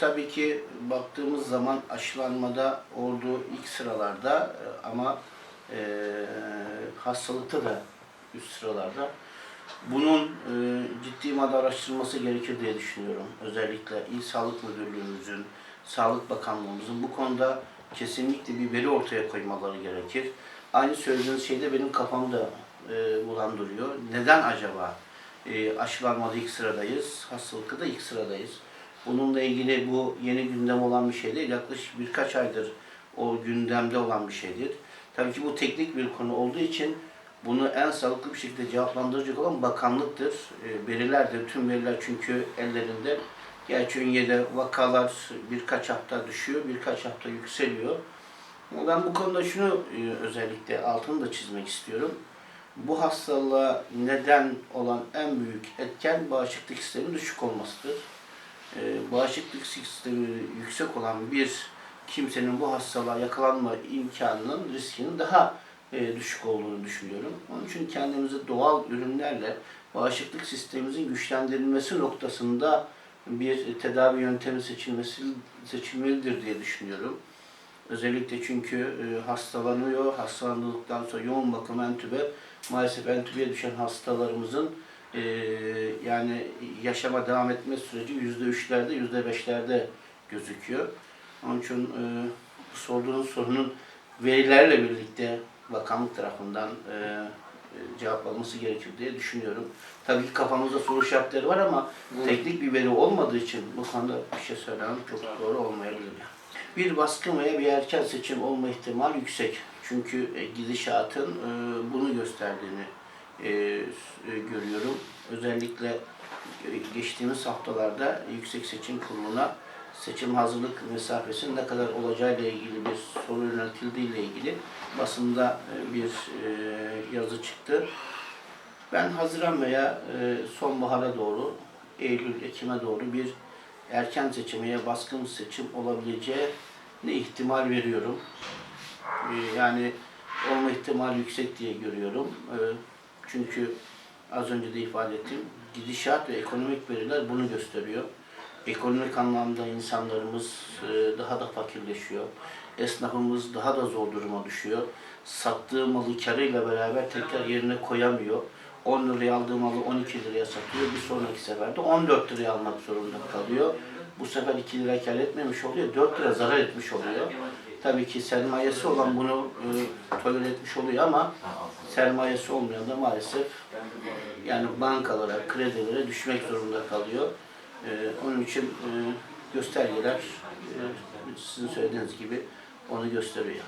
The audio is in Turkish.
tabii ki baktığımız zaman aşılanmada olduğu ilk sıralarda e, ama e, hastalıkta da üst sıralarda. Bunun e, ciddi madde araştırılması gerekir diye düşünüyorum. Özellikle İl Sağlık Müdürlüğümüzün, Sağlık Bakanlığımızın bu konuda kesinlikle bir veri ortaya koymaları gerekir. Aynı söylediğiniz şey de benim kafamda e, bulandırıyor. Neden acaba e, aşılanmada ilk sıradayız, hastalıkta da ilk sıradayız? Bununla ilgili bu yeni gündem olan bir şey değil. Yaklaşık birkaç aydır o gündemde olan bir şeydir. Tabii ki bu teknik bir konu olduğu için bunu en sağlıklı bir şekilde cevaplandıracak olan bakanlıktır. E, verilerdir. Tüm veriler çünkü ellerinde. Gerçi Ünye'de vakalar birkaç hafta düşüyor, birkaç hafta yükseliyor. Ben bu konuda şunu e, özellikle altını da çizmek istiyorum. Bu hastalığa neden olan en büyük etken bağışıklık sistemin düşük olmasıdır. E, bağışıklık sistemi yüksek olan bir kimsenin bu hastalığa yakalanma imkanının, riskinin daha e, düşük olduğunu düşünüyorum. Onun için kendimizi doğal ürünlerle bağışıklık sistemimizin güçlendirilmesi noktasında bir tedavi yöntemi seçilmesi seçilmelidir diye düşünüyorum. Özellikle çünkü e, hastalanıyor, hastalandıktan sonra yoğun bakım entübe, maalesef entübeye düşen hastalarımızın e, yani yaşama devam etme süreci yüzde üçlerde, yüzde beşlerde gözüküyor. Onun için e, sorduğunuz sorunun verilerle birlikte bakanlık tarafından e, e, cevaplanması gerekir diye düşünüyorum. Tabii ki kafamızda soru işaretleri var ama teknik bir veri olmadığı için bu konuda bir şey söylemem çok doğru olmayabilir. Bir baskın veya bir erken seçim olma ihtimali yüksek. Çünkü e, gidişatın e, bunu gösterdiğini e, e, görüyorum. Özellikle e, geçtiğimiz haftalarda Yüksek Seçim Kurulu'na seçim hazırlık mesafesinin ne kadar olacağıyla ilgili bir soru yöneltildiği ile ilgili basında bir yazı çıktı. Ben Haziran veya sonbahara doğru, Eylül, Ekim'e doğru bir erken seçim veya baskın seçim olabileceğine ihtimal veriyorum. Yani olma ihtimali yüksek diye görüyorum. Çünkü az önce de ifade ettim, gidişat ve ekonomik veriler bunu gösteriyor. Ekonomik anlamda insanlarımız e, daha da fakirleşiyor. Esnafımız daha da zor duruma düşüyor. Sattığı malı karıyla beraber tekrar yerine koyamıyor. 10 liraya aldığı malı 12 liraya satıyor. Bir sonraki seferde 14 liraya almak zorunda kalıyor. Bu sefer 2 lira kar etmemiş oluyor. 4 lira zarar etmiş oluyor. Tabii ki sermayesi olan bunu e, tolere etmiş oluyor ama sermayesi olmayan da maalesef yani bankalara, kredilere düşmek zorunda kalıyor. E, onun için e, göstergeler e, sizin söylediğiniz gibi onu gösteriyor.